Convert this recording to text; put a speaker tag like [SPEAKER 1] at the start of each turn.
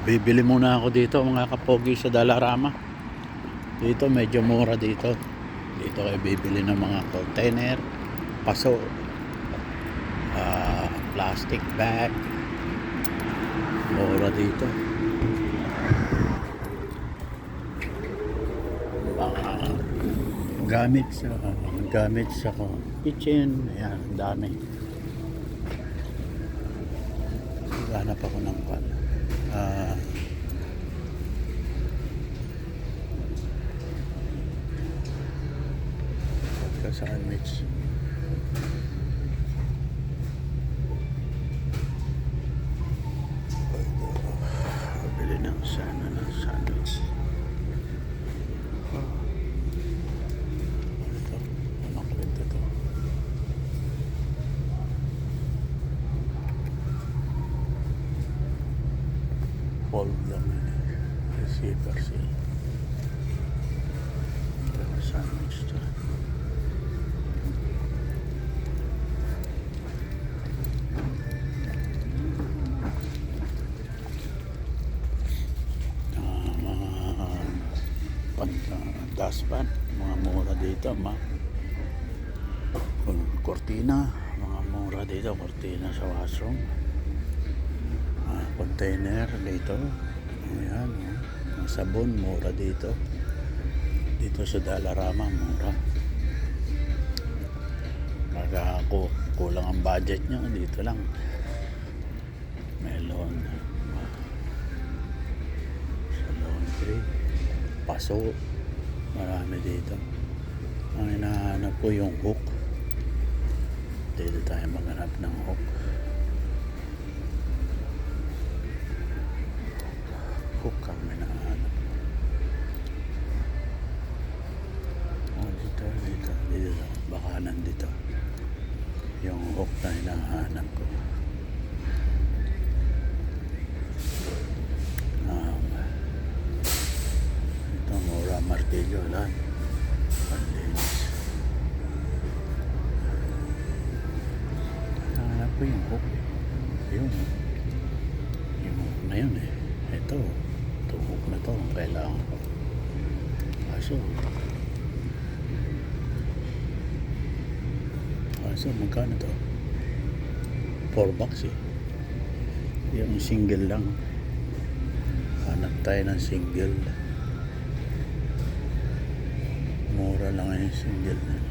[SPEAKER 1] Bibili muna ako dito mga kapogi sa Dalarama. Dito medyo mura dito. Dito kayo bibili ng mga container, paso, ah, plastic bag. Mura dito. Mga gamit sa gamit sa kitchen, ang dami. Hanap ako ng pan. Ah, vodka sandwich. Sana ng sandwich. Fold lang yun eh. Receiver seal. Ito na sandwich to. Ah, mga pan, uh, dustpan, mga mura dito, ma. Kung Cortina, mga mura dito, cortina sa washroom. Container dito. Ayan, oh. Ang sabon, mura dito. Dito sa Dalarama, mura. Pagka ako, kulang ang budget nyo, dito lang. Melon. Sa laundry. Paso. Marami dito. Ang hinahanap ko yung hook. Dito tayo maghanap ng. Hook Baka nandito. Yung hook na hinahanap ko. Um, ito, mura martilyo lang. Panlinis. Hanap ko yung hook. Yun. Yung hook na yun eh. Ito. Ito hook na to. Ang kailangan ko. Kaso, kaso magkano to? 4 bucks eh. Yung single lang. Hanap tayo ng single. Mura lang yung single na.